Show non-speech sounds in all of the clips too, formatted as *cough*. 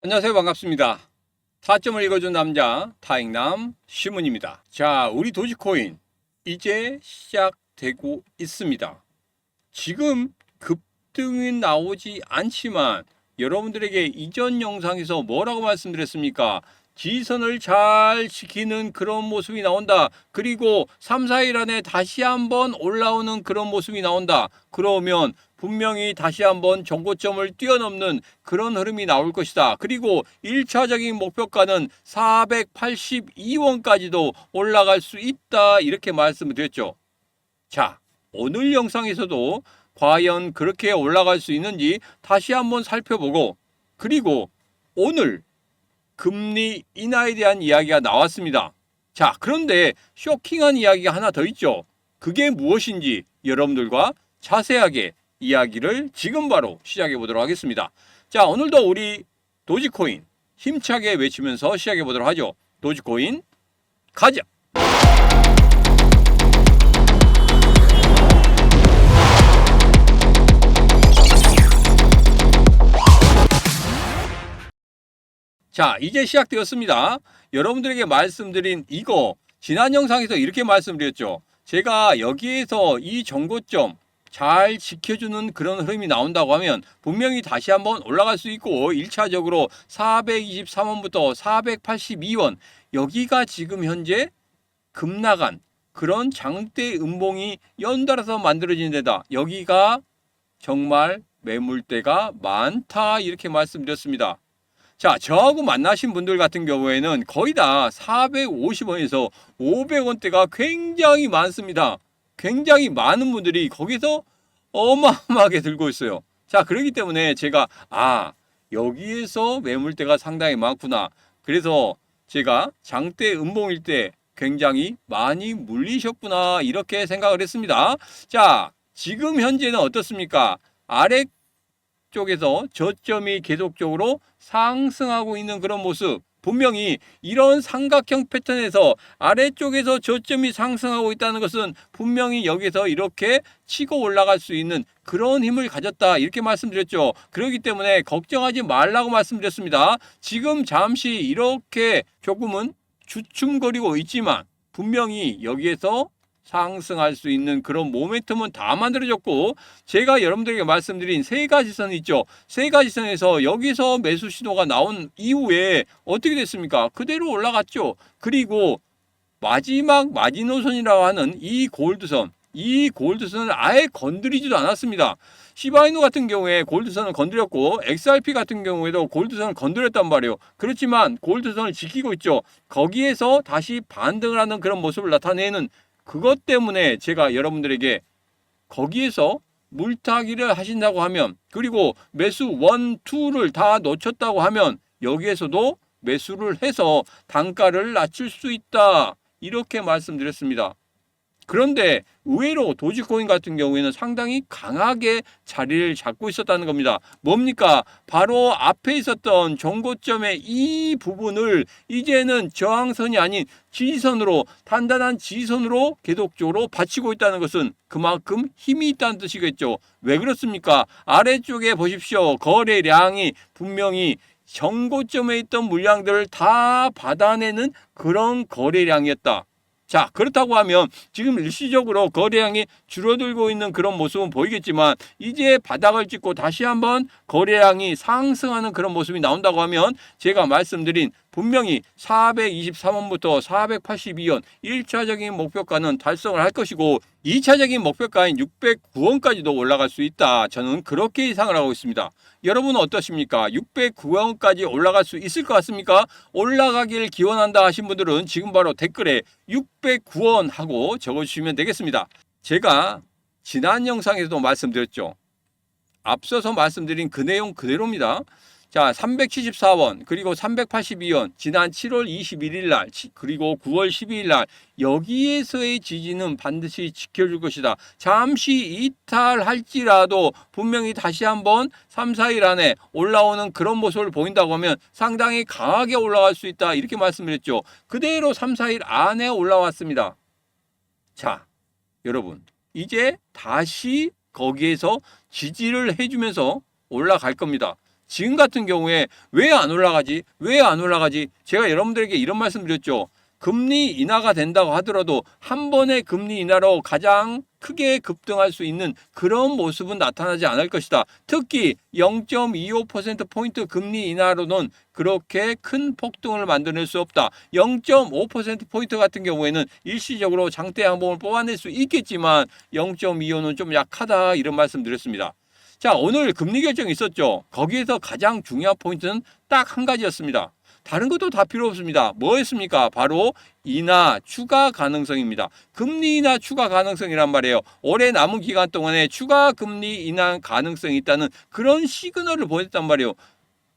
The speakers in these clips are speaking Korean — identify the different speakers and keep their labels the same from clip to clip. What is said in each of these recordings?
Speaker 1: 안녕하세요. 반갑습니다. 타점을 읽어준 남자 타익남 시문입니다. 자, 우리 도지코인 이제 시작되고 있습니다. 지금 급등이 나오지 않지만 여러분들에게 이전 영상에서 뭐라고 말씀드렸습니까? 지선을 잘 지키는 그런 모습이 나온다. 그리고 3, 4일 안에 다시 한번 올라오는 그런 모습이 나온다. 그러면 분명히 다시 한번 정고점을 뛰어넘는 그런 흐름이 나올 것이다. 그리고 1차적인 목표가는 482원까지도 올라갈 수 있다. 이렇게 말씀을 드렸죠. 자, 오늘 영상에서도 과연 그렇게 올라갈 수 있는지 다시 한번 살펴보고 그리고 오늘 금리 인하에 대한 이야기가 나왔습니다. 자, 그런데 쇼킹한 이야기가 하나 더 있죠. 그게 무엇인지 여러분들과 자세하게 이야기를 지금 바로 시작해 보도록 하겠습니다. 자, 오늘도 우리 도지코인 힘차게 외치면서 시작해 보도록 하죠. 도지코인 가자. 자, 이제 시작되었습니다. 여러분들에게 말씀드린 이거 지난 영상에서 이렇게 말씀드렸죠. 제가 여기에서 이 정고점 잘 지켜주는 그런 흐름이 나온다고 하면 분명히 다시 한번 올라갈 수 있고 1차적으로 423원부터 482원 여기가 지금 현재 급나간 그런 장대 음봉이 연달아서 만들어진 데다 여기가 정말 매물대가 많다 이렇게 말씀드렸습니다. 자, 저하고 만나신 분들 같은 경우에는 거의 다 450원에서 500원대가 굉장히 많습니다. 굉장히 많은 분들이 거기서 어마어마하게 들고 있어요. 자, 그렇기 때문에 제가 아, 여기에서 매물대가 상당히 많구나. 그래서 제가 장대 음봉일 때 굉장히 많이 물리셨구나. 이렇게 생각을 했습니다. 자, 지금 현재는 어떻습니까? 아래 쪽에서 저점이 계속적으로 상승하고 있는 그런 모습. 분명히 이런 삼각형 패턴에서 아래쪽에서 저점이 상승하고 있다는 것은 분명히 여기서 이렇게 치고 올라갈 수 있는 그런 힘을 가졌다. 이렇게 말씀드렸죠. 그렇기 때문에 걱정하지 말라고 말씀드렸습니다. 지금 잠시 이렇게 조금은 주춤거리고 있지만 분명히 여기에서 상승할 수 있는 그런 모멘텀은 다 만들어졌고 제가 여러분들에게 말씀드린 세 가지 선 있죠. 세 가지 선에서 여기서 매수 신호가 나온 이후에 어떻게 됐습니까? 그대로 올라갔죠. 그리고 마지막 마지노선이라고 하는 이 골드선 이 골드선을 아예 건드리지도 않았습니다. 시바이누 같은 경우에 골드선을 건드렸고 XRP 같은 경우에도 골드선을 건드렸단 말이에요. 그렇지만 골드선을 지키고 있죠. 거기에서 다시 반등을 하는 그런 모습을 나타내는 그것 때문에 제가 여러분들에게 거기에서 물타기를 하신다고 하면 그리고 매수 원, 투를 다 놓쳤다고 하면 여기에서도 매수를 해서 단가를 낮출 수 있다. 이렇게 말씀드렸습니다. 그런데 의외로 도지코인 같은 경우에는 상당히 강하게 자리를 잡고 있었다는 겁니다. 뭡니까? 바로 앞에 있었던 정고점의 이 부분을 이제는 저항선이 아닌 지지선으로 단단한 지지선으로 계속적으로 받치고 있다는 것은 그만큼 힘이 있다는 뜻이겠죠. 왜 그렇습니까? 아래쪽에 보십시오. 거래량이 분명히 정고점에 있던 물량들을 다 받아내는 그런 거래량이었다. 자, 그렇다고 하면 지금 일시적으로 거래량이 줄어들고 있는 그런 모습은 보이겠지만 이제 바닥을 찍고 다시 한번 거래량이 상승하는 그런 모습이 나온다고 하면 제가 말씀드린 분명히 423원부터 482원 1차적인 목표가는 달성을 할 것이고 2차적인 목표가인 609원까지도 올라갈 수 있다. 저는 그렇게 예상을 하고 있습니다. 여러분은 어떠십니까? 609원까지 올라갈 수 있을 것 같습니까? 올라가길 기원한다 하신 분들은 지금 바로 댓글에 609원 하고 적어주시면 되겠습니다. 제가 지난 영상에서도 말씀드렸죠. 앞서서 말씀드린 그 내용 그대로입니다. 자, 374원, 그리고 382원, 지난 7월 21일 날, 치- 그리고 9월 12일 날, 여기에서의 지지는 반드시 지켜줄 것이다. 잠시 이탈할지라도 분명히 다시 한번 3, 4일 안에 올라오는 그런 모습을 보인다고 하면 상당히 강하게 올라갈 수 있다. 이렇게 말씀드렸죠. 그대로 3, 4일 안에 올라왔습니다. 자, 여러분, 이제 다시 거기에서 지지를 해주면서 올라갈 겁니다. 지금 같은 경우에 왜 안 올라가지? 왜 안 올라가지? 제가 여러분들에게 이런 말씀 드렸죠. 금리 인하가 된다고 하더라도 한 번의 금리 인하로 가장 크게 급등할 수 있는 그런 모습은 나타나지 않을 것이다. 특히 0.25%포인트 금리 인하로는 그렇게 큰 폭등을 만들어낼 수 없다. 0.5%포인트 같은 경우에는 일시적으로 장대 양봉을 뽑아낼 수 있겠지만 0.25는 좀 약하다 이런 말씀 드렸습니다. 자, 오늘 금리 결정이 있었죠. 거기에서 가장 중요한 포인트는 딱 한 가지였습니다. 다른 것도 다 필요 없습니다. 뭐였습니까? 바로 인하 추가 가능성입니다. 금리 인하 추가 가능성이란 말이에요. 올해 남은 기간 동안에 추가 금리 인하 가능성이 있다는 그런 시그널을 보냈단 말이에요.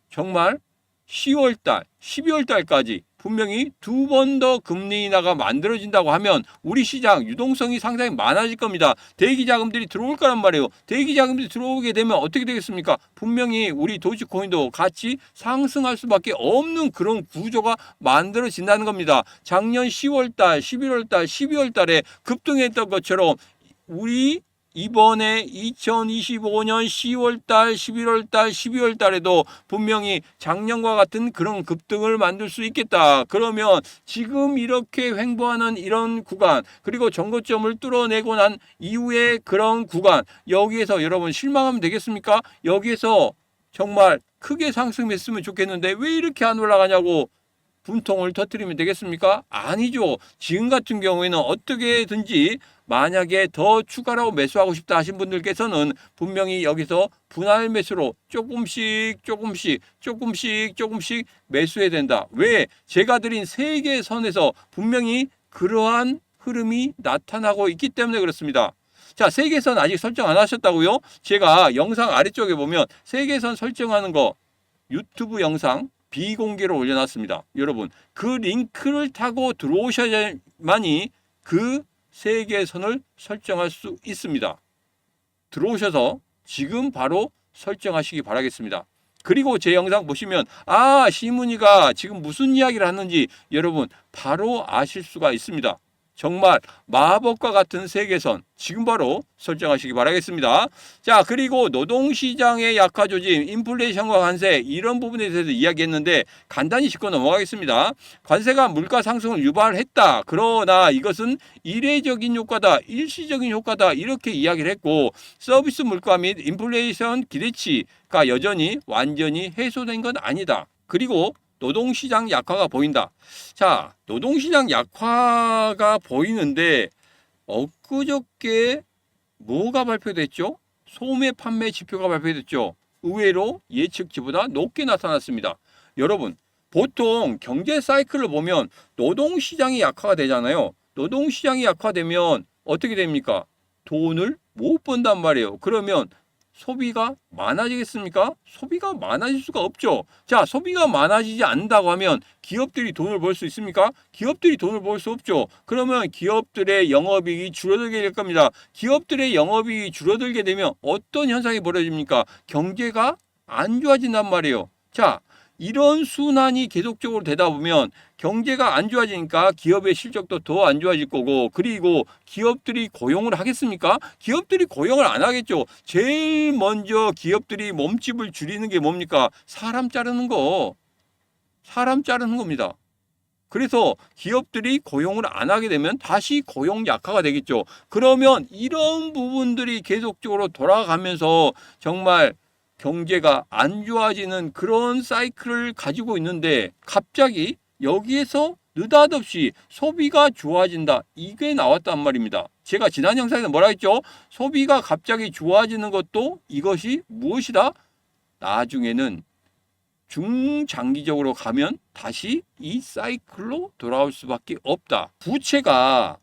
Speaker 1: 정말 10월 달, 12월 달까지 분명히 두 번 더 금리 인하가 만들어진다고 하면 우리 시장 유동성이 상당히 많아질 겁니다. 대기 자금들이 들어올 거란 말이에요. 대기 자금들이 들어오게 되면 어떻게 되겠습니까? 분명히 우리 도지코인도 같이 상승할 수밖에 없는 그런 구조가 만들어진다는 겁니다. 작년 10월 달, 11월 달, 12월 달에 급등했던 것처럼 우리 이번에 2025년 10월 달, 11월 달, 12월 달에도 분명히 작년과 같은 그런 급등을 만들 수 있겠다. 그러면 지금 이렇게 횡보하는 이런 구간, 그리고 정고점을 뚫어내고 난 이후에 그런 구간, 여기에서 여러분 실망하면 되겠습니까? 여기에서 정말 크게 상승했으면 좋겠는데 왜 이렇게 안 올라가냐고 분통을 터뜨리면 되겠습니까? 아니죠. 지금 같은 경우에는 어떻게든지 만약에 더 추가로 매수하고 싶다 하신 분들께서는 분명히 여기서 분할 매수로 조금씩 조금씩 조금씩 조금씩 매수해야 된다. 왜? 제가 드린 세 개의 선에서 분명히 그러한 흐름이 나타나고 있기 때문에 그렇습니다. 자, 세계선 아직 설정 안 하셨다고요? 제가 영상 아래쪽에 보면 세계선 설정하는 거 유튜브 영상 비공개로 올려놨습니다. 여러분, 그 링크를 타고 들어오셔야만이 그 세계선을 설정할 수 있습니다. 들어오셔서 지금 바로 설정하시기 바라겠습니다. 그리고 제 영상 보시면 아 시문이가 지금 무슨 이야기를 하는지 여러분 바로 아실 수가 있습니다. 정말 마법과 같은 세계선 지금 바로 설정하시기 바라겠습니다. 자 그리고 노동시장의 약화 조짐, 인플레이션과 관세 이런 부분에 대해서 이야기했는데 간단히 짚고 넘어가겠습니다. 관세가 물가 상승을 유발했다. 그러나 이것은 이례적인 효과다, 일시적인 효과다 이렇게 이야기를 했고 서비스 물가 및 인플레이션 기대치가 여전히 완전히 해소된 건 아니다. 그리고 노동시장 약화가 보인다. 자, 노동시장 약화가 보이는데 엊그저께 뭐가 발표됐죠? 소매 판매 지표가 발표됐죠. 의외로 예측치보다 높게 나타났습니다. 여러분, 보통 경제 사이클을 보면 노동시장이 약화가 되잖아요. 노동시장이 약화되면 어떻게 됩니까? 돈을 못 번단 말이에요. 그러면 소비가 많아지겠습니까? 소비가 많아질 수가 없죠. 자, 소비가 많아지지 않는다고 하면 기업들이 돈을 벌 수 있습니까? 기업들이 돈을 벌 수 없죠. 그러면 기업들의 영업이익이 줄어들게 될 겁니다. 기업들의 영업이익이 줄어들게 되면 어떤 현상이 벌어집니까? 경제가 안 좋아진단 말이에요. 자, 이런 순환이 계속적으로 되다 보면 경제가 안 좋아지니까 기업의 실적도 더 안 좋아질 거고 그리고 기업들이 고용을 하겠습니까? 기업들이 고용을 안 하겠죠. 제일 먼저 기업들이 몸집을 줄이는 게 뭡니까? 사람 자르는 거. 사람 자르는 겁니다. 그래서 기업들이 고용을 안 하게 되면 다시 고용 약화가 되겠죠. 그러면 이런 부분들이 계속적으로 돌아가면서 정말 경제가 안 좋아지는 그런 사이클을 가지고 있는데 갑자기 여기에서 느닷없이 소비가 좋아진다. 이게 나왔단 말입니다. 제가 지난 영상에서 뭐라 했죠? 소비가 갑자기 좋아지는 것도 이것이 무엇이다? 나중에는 중장기적으로 가면 다시 이 사이클로 돌아올 수밖에 없다. 부채가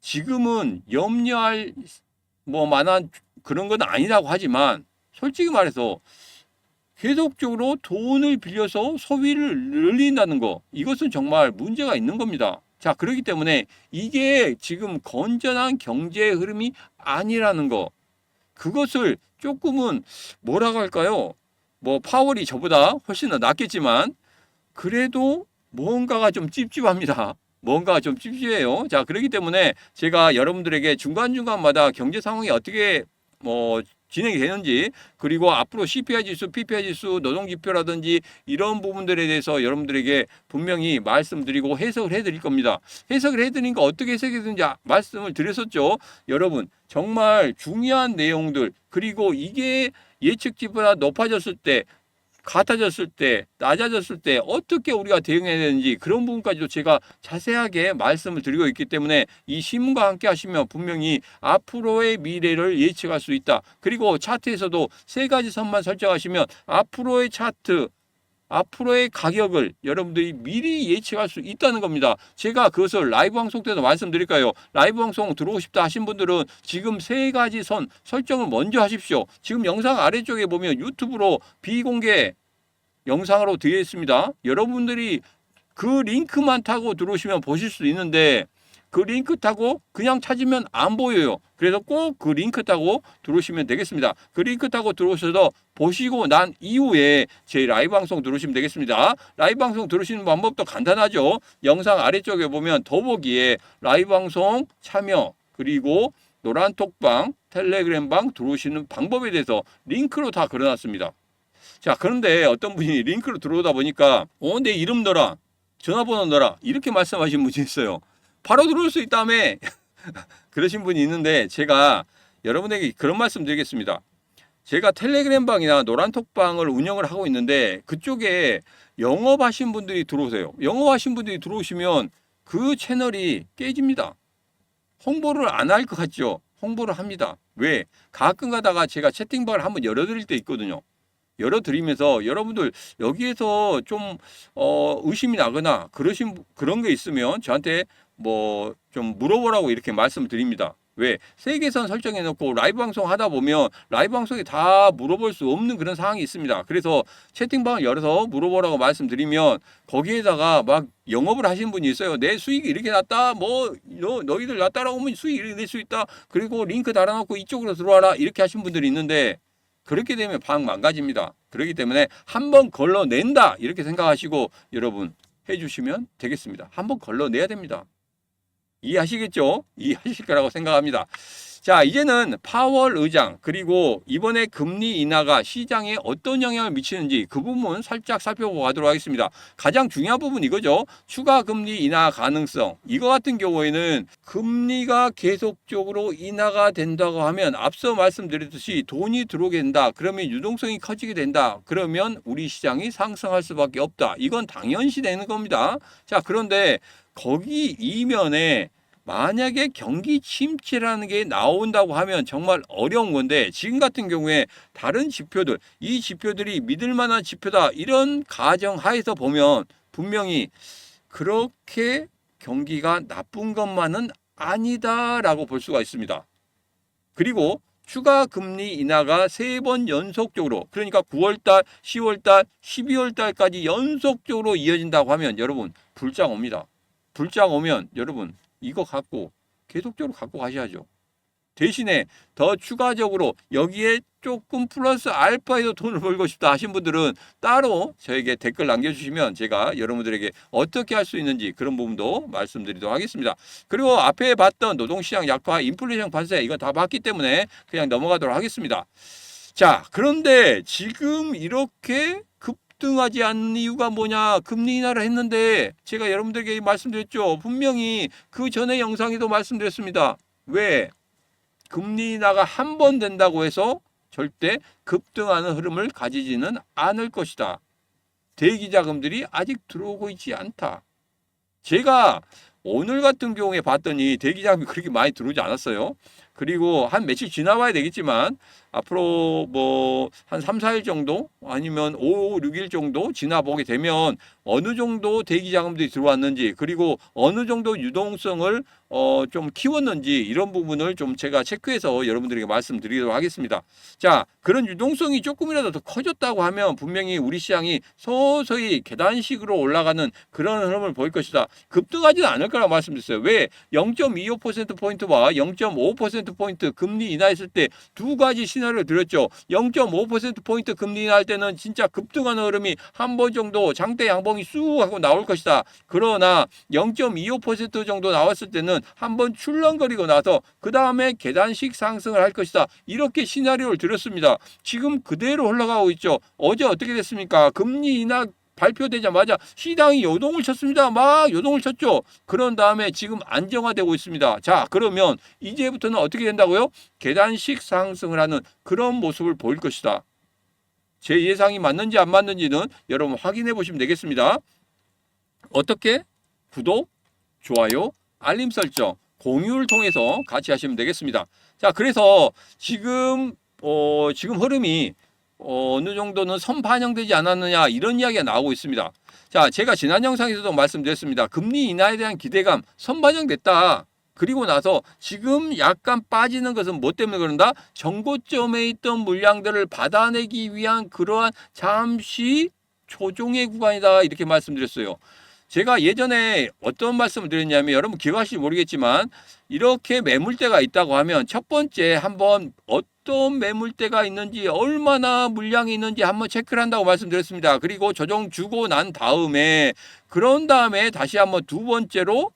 Speaker 1: 지금은 염려할 뭐 만한 그런 건 아니라고 하지만 솔직히 말해서 계속적으로 돈을 빌려서 소비를 늘린다는 거 이것은 정말 문제가 있는 겁니다. 자 그렇기 때문에 이게 지금 건전한 경제 흐름이 아니라는 거 그것을 조금은 뭐라고 할까요? 뭐 파월이 저보다 훨씬 더 낫겠지만 그래도 뭔가가 좀 찝찝합니다. 뭔가 좀 찝찝해요. 자 그렇기 때문에 제가 여러분들에게 중간중간마다 경제 상황이 어떻게 뭐 진행이 되는지 그리고 앞으로 CPI 지수, PPI 지수, 노동 지표라든지 이런 부분들에 대해서 여러분들에게 분명히 말씀드리고 해석을 해드릴 겁니다. 해석을 해드리니까 어떻게 해석해야 되는지 아- 말씀을 드렸었죠. 여러분 정말 중요한 내용들 그리고 이게 예측치보다 높아졌을 때 같아졌을 때, 낮아졌을 때 어떻게 우리가 대응해야 되는지 그런 부분까지도 제가 자세하게 말씀을 드리고 있기 때문에 이 신문과 함께 하시면 분명히 앞으로의 미래를 예측할 수 있다. 그리고 차트에서도 세 가지 선만 설정하시면 앞으로의 차트, 앞으로의 가격을 여러분들이 미리 예측할 수 있다는 겁니다. 제가 그것을 라이브 방송 때도 말씀드릴까요? 라이브 방송 들어오고 싶다 하신 분들은 지금 세 가지 선 설정을 먼저 하십시오. 지금 영상 아래쪽에 보면 유튜브로 비공개 영상으로 되어 있습니다. 여러분들이 그 링크만 타고 들어오시면 보실 수 있는데 그 링크 타고 그냥 찾으면 안 보여요. 그래서 꼭 그 링크 타고 들어오시면 되겠습니다. 그 링크 타고 들어오셔서 보시고 난 이후에 제 라이브 방송 들어오시면 되겠습니다. 라이브 방송 들으시는 방법도 간단하죠. 영상 아래쪽에 보면 더보기에 라이브 방송 참여 그리고 노란 톡방, 텔레그램 방 들어오시는 방법에 대해서 링크로 다 걸어놨습니다. 자, 그런데 어떤 분이 링크로 들어오다 보니까 어, 내 이름 넣어라. 전화번호 넣어라. 이렇게 말씀하신 분이 있어요. 바로 들어올 수 있다며. *laughs* 그러신 분이 있는데 제가 여러분에게 그런 말씀 드리겠습니다. 제가 텔레그램 방이나 노란톡 방을 운영을 하고 있는데 그쪽에 영업하신 분들이 들어오세요. 영업하신 분들이 들어오시면 그 채널이 깨집니다. 홍보를 안 할 것 같죠? 홍보를 합니다. 왜? 가끔 가다가 제가 채팅방을 한번 열어드릴 때 있거든요. 열어드리면서 여러분들 여기에서 좀 어, 의심이 나거나 그러신 분- 그런 게 있으면 저한테 뭐 좀 물어보라고 이렇게 말씀을 드립니다. 왜 세계선 설정해 놓고 라이브 방송 하다 보면 라이브 방송에 다 물어볼 수 없는 그런 상황이 있습니다. 그래서 채팅방을 열어서 물어보라고 말씀드리면 거기에다가 막 영업을 하시는 분이 있어요. 내 수익이 이렇게 났다. 뭐 너, 너희들 나 따라오면 수익 이렇게 낼 수 있다. 그리고 링크 달아놓고 이쪽으로 들어와라. 이렇게 하신 분들이 있는데 그렇게 되면 방 망가집니다. 그렇기 때문에 한번 걸러낸다 이렇게 생각하시고 여러분 해주시면 되겠습니다. 한번 걸러내야 됩니다. 이해하시겠죠? 이해하실 거라고 생각합니다. 자, 이제는 파월 의장 그리고 이번에 금리 인하가 시장에 어떤 영향을 미치는지 그 부분 살짝 살펴보고 가도록 하겠습니다. 가장 중요한 부분 이거죠. 추가 금리 인하 가능성. 이거 같은 경우에는 금리가 계속적으로 인하가 된다고 하면 앞서 말씀드렸듯이 돈이 들어오게 된다. 그러면 유동성이 커지게 된다. 그러면 우리 시장이 상승할 수밖에 없다. 이건 당연시 되는 겁니다. 자, 그런데 거기 이면에 만약에 경기 침체라는 게 나온다고 하면 정말 어려운 건데 지금 같은 경우에 다른 지표들 이 지표들이 믿을 만한 지표다 이런 가정 하에서 보면 분명히 그렇게 경기가 나쁜 것만은 아니다라고 볼 수가 있습니다. 그리고 추가 금리 인하가 세 번 연속적으로 그러니까 9월 달, 10월 달, 12월 달까지 연속적으로 이어진다고 하면 여러분 불장 옵니다. 불장 오면 여러분 이거 갖고 계속적으로 갖고 가셔야죠. 대신에 더 추가적으로 여기에 조금 플러스 알파에도 돈을 벌고 싶다 하신 분들은 따로 저에게 댓글 남겨주시면 제가 여러분들에게 어떻게 할 수 있는지 그런 부분도 말씀드리도록 하겠습니다. 그리고 앞에 봤던 노동시장 약화, 인플레이션 관세 이건 다 봤기 때문에 그냥 넘어가도록 하겠습니다. 자, 그런데 지금 이렇게 급등하지 않는 이유가 뭐냐? 금리 인하를 했는데 제가 여러분들에게 말씀드렸죠. 분명히 그 전에 영상에도 말씀드렸습니다. 왜? 금리 인하가 한 번 된다고 해서 절대 급등하는 흐름을 가지지는 않을 것이다. 대기 자금들이 아직 들어오고 있지 않다. 제가 오늘 같은 경우에 봤더니 대기 자금이 그렇게 많이 들어오지 않았어요. 그리고 한 며칠 지나봐야 되겠지만 앞으로 뭐한 3, 4일 정도 아니면 5, 6일 정도 지나보게 되면 어느 정도 대기 자금들이 들어왔는지 그리고 어느 정도 유동성을 어 좀 키웠는지 이런 부분을 좀 제가 체크해서 여러분들에게 말씀드리도록 하겠습니다. 자, 그런 유동성이 조금이라도 더 커졌다고 하면 분명히 우리 시장이 서서히 계단식으로 올라가는 그런 흐름을 보일 것이다. 급등하지는 않을 거라고 말씀드렸어요. 왜? 0.25% 포인트와 0.5% 0.5%포인트 금리 인하했을 때 두 가지 시나리오 드렸죠. 0.5%포인트 금리 인하할 때는 진짜 급등하는 흐름이 한 번 정도 장대 양봉이 쑥 하고 나올 것이다. 그러나 0.25% 정도 나왔을 때는 한 번 출렁거리고 나서 그 다음에 계단식 상승을 할 것이다. 이렇게 시나리오를 드렸습니다. 지금 그대로 흘러가고 있죠. 어제 어떻게 됐습니까? 금리 인하 발표되자마자 시장이 요동을 쳤습니다. 막 요동을 쳤죠. 그런 다음에 지금 안정화되고 있습니다. 자, 그러면 이제부터는 어떻게 된다고요? 계단식 상승을 하는 그런 모습을 보일 것이다. 제 예상이 맞는지 안 맞는지는 여러분 확인해 보시면 되겠습니다. 어떻게? 구독, 좋아요, 알림 설정, 공유를 통해서 같이 하시면 되겠습니다. 자, 그래서 지금 어, 지금 흐름이 어, 어느 정도는 선 반영되지 않았느냐 이런 이야기가 나오고 있습니다. 자, 제가 지난 영상에서도 말씀드렸습니다. 금리 인하에 대한 기대감 선 반영됐다. 그리고 나서 지금 약간 빠지는 것은 뭐 때문에 그런다? 정고점에 있던 물량들을 받아내기 위한 그러한 잠시 조종의 구간이다 이렇게 말씀드렸어요. 제가 예전에 어떤 말씀을 드렸냐면 여러분 기억하실지 모르겠지만 이렇게 매물대가 있다고 하면 첫 번째 한번 어떤 매물대가 있는지 얼마나 물량이 있는지 한번 체크를 한다고 말씀드렸습니다. 그리고 조정 주고 난 다음에 그런 다음에 다시 한번 두 번째로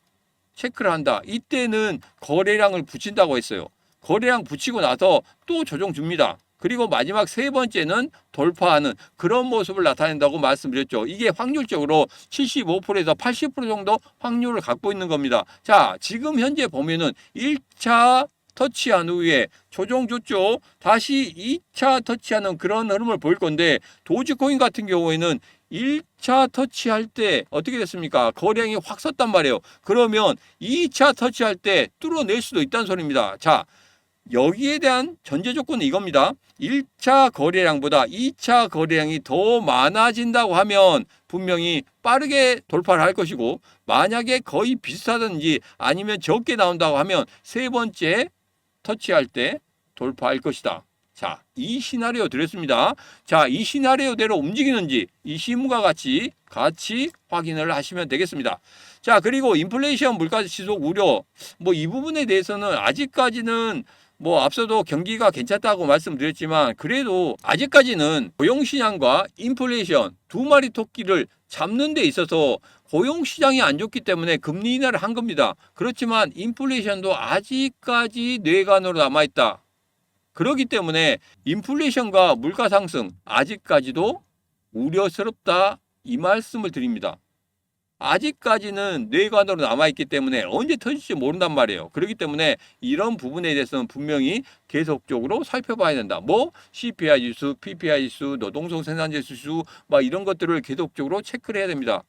Speaker 1: 체크를 한다. 이때는 거래량을 붙인다고 했어요. 거래량 붙이고 나서 또 조정 줍니다. 그리고 마지막 세 번째는 돌파하는 그런 모습을 나타낸다고 말씀드렸죠. 이게 확률적으로 75%에서 80% 정도 확률을 갖고 있는 겁니다. 자, 지금 현재 보면은 1차 터치한 후에 조정 줬죠. 다시 2차 터치하는 그런 흐름을 보일 건데 도지코인 같은 경우에는 1차 터치할 때 어떻게 됐습니까? 거량이 확 섰단 말이에요. 그러면 2차 터치할 때 뚫어낼 수도 있다는 소리입니다. 자, 여기에 대한 전제 조건은 이겁니다. 1차 거래량보다 2차 거래량이 더 많아진다고 하면 분명히 빠르게 돌파를 할 것이고 만약에 거의 비슷하든지 아니면 적게 나온다고 하면 세 번째 터치할 때 돌파할 것이다. 자, 이 시나리오 드렸습니다. 자, 이 시나리오대로 움직이는지 이 신문과 같이 같이 확인을 하시면 되겠습니다. 자, 그리고 인플레이션 물가 지속 우려 뭐 이 부분에 대해서는 아직까지는 뭐 앞서도 경기가 괜찮다고 말씀드렸지만 그래도 아직까지는 고용 시장과 인플레이션 두 마리 토끼를 잡는 데 있어서 고용 시장이 안 좋기 때문에 금리 인하를 한 겁니다. 그렇지만 인플레이션도 아직까지 뇌관으로 남아 있다. 그렇기 때문에 인플레이션과 물가 상승 아직까지도 우려스럽다 이 말씀을 드립니다. 아직까지는 뇌관으로 남아있기 때문에 언제 터질지 모른단 말이에요. 그렇기 때문에 이런 부분에 대해서는 분명히 계속적으로 살펴봐야 된다. 뭐 CPI 지수, PPI 지수, 노동성 생산재 지수 막 이런 것들을 계속적으로 체크를 해야 됩니다.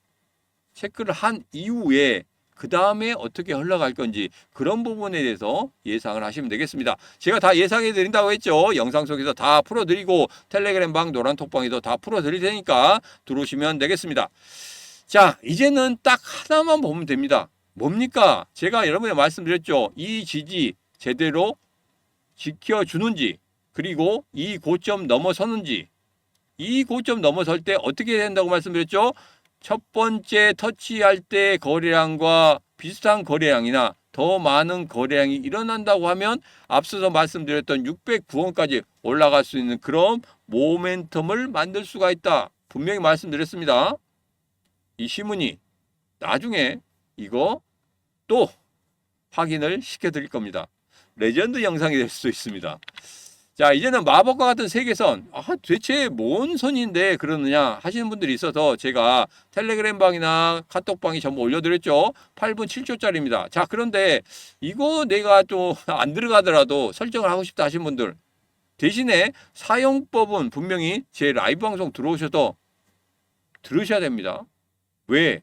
Speaker 1: 체크를 한 이후에 그 다음에 어떻게 흘러갈 건지 그런 부분에 대해서 예상을 하시면 되겠습니다. 제가 다 예상해 드린다고 했죠. 영상 속에서 다 풀어드리고 텔레그램 방, 노란 톡방에도 다 풀어드릴 테니까 들어오시면 되겠습니다. 자, 이제는 딱 하나만 보면 됩니다. 뭡니까? 제가 여러분에 말씀드렸죠. 이 지지 제대로 지켜주는지, 그리고 이 고점 넘어서는지, 이 고점 넘어설 때 어떻게 된다고 말씀드렸죠? 첫 번째 터치할 때 거래량과 비슷한 거래량이나 더 많은 거래량이 일어난다고 하면 앞서서 말씀드렸던 609원까지 올라갈 수 있는 그런 모멘텀을 만들 수가 있다. 분명히 말씀드렸습니다. 이 신문이 나중에 이거 또 확인을 시켜드릴 겁니다. 레전드 영상이 될 수도 있습니다. 자, 이제는 마법과 같은 세계선. 아, 대체 뭔 선인데 그러느냐 하시는 분들이 있어서 제가 텔레그램 방이나 카톡 방이 전부 올려드렸죠. 8분 7초짜리입니다. 자, 그런데 이거 내가 또 안 들어가더라도 설정을 하고 싶다 하시는 분들 대신에 사용법은 분명히 제 라이브 방송 들어오셔도 들으셔야 됩니다. 왜?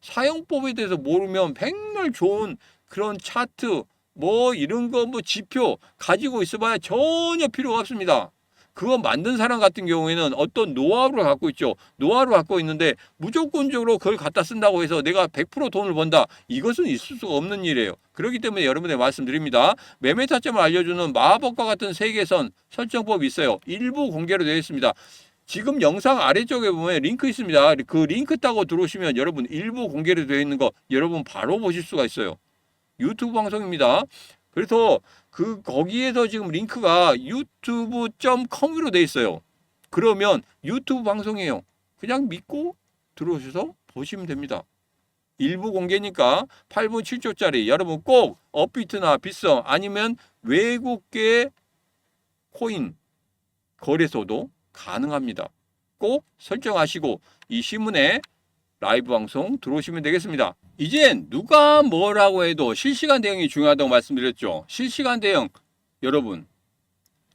Speaker 1: 사용법에 대해서 모르면 백날 좋은 그런 차트 뭐 이런 거 뭐 지표 가지고 있어봐야 전혀 필요가 없습니다. 그거 만든 사람 같은 경우에는 어떤 노하우를 갖고 있죠. 노하우를 갖고 있는데 무조건적으로 그걸 갖다 쓴다고 해서 내가 100% 돈을 번다. 이것은 있을 수가 없는 일이에요. 그렇기 때문에 여러분의 말씀드립니다. 매매 타점을 알려주는 마법과 같은 세계선 설정법이 있어요. 일부 공개로 되어 있습니다. 지금 영상 아래쪽에 보면 링크 있습니다. 그 링크 따고 들어오시면 여러분 일부 공개로 되어 있는 거 여러분 바로 보실 수가 있어요. 유튜브 방송입니다. 그래서 그 거기에서 지금 링크가 유튜브.com으로 돼 있어요. 그러면 유튜브 방송이에요. 그냥 믿고 들어오셔서 보시면 됩니다. 일부 공개니까 8분 7초짜리 여러분 꼭 업비트나 빗썸 아니면 외국계 코인 거래소도 가능합니다. 꼭 설정하시고 이 신문에 라이브 방송 들어오시면 되겠습니다. 이젠 누가 뭐라고 해도 실시간 대응이 중요하다고 말씀드렸죠. 실시간 대응 여러분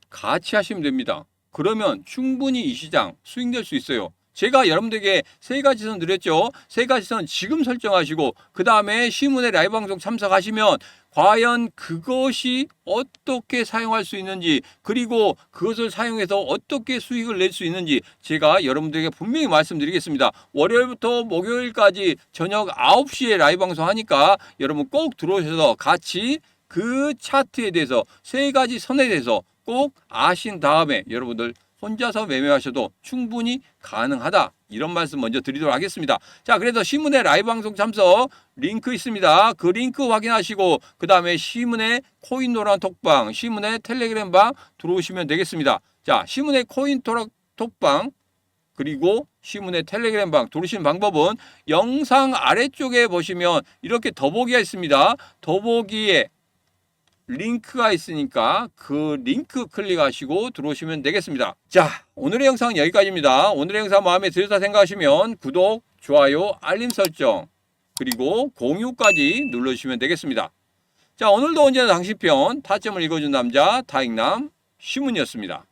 Speaker 1: 같이 하시면 됩니다. 그러면 충분히 이 시장 수익낼 수 있어요. 제가 여러분들에게 세 가지 선 드렸죠. 세 가지 선 지금 설정하시고 그 다음에 신문의 라이브 방송 참석하시면 과연 그것이 어떻게 사용할 수 있는지 그리고 그것을 사용해서 어떻게 수익을 낼 수 있는지 제가 여러분들에게 분명히 말씀드리겠습니다. 월요일부터 목요일까지 저녁 9시에 라이브 방송 하니까 여러분 꼭 들어오셔서 같이 그 차트에 대해서 세 가지 선에 대해서 꼭 아신 다음에 여러분들 혼자서 매매하셔도 충분히 가능하다. 이런 말씀 먼저 드리도록 하겠습니다. 자, 그래서 신문의 라이브 방송 참석 링크 있습니다. 그 링크 확인하시고 그 다음에 신문의 코인 노란 톡방, 신문의 텔레그램 방 들어오시면 되겠습니다. 자, 신문의 코인 토락 톡방 그리고 신문의 텔레그램 방 들어오시는 방법은 영상 아래쪽에 보시면 이렇게 더보기가 있습니다. 더보기에 링크가 있으니까 그 링크 클릭하시고 들어오시면 되겠습니다. 자, 오늘의 영상은 여기까지입니다. 오늘의 영상 마음에 들었다 생각하시면 구독, 좋아요, 알림 설정, 그리고 공유까지 눌러주시면 되겠습니다. 자, 오늘도 언제나 당신 편 타점을 읽어준 남자 타익남 신문이었습니다.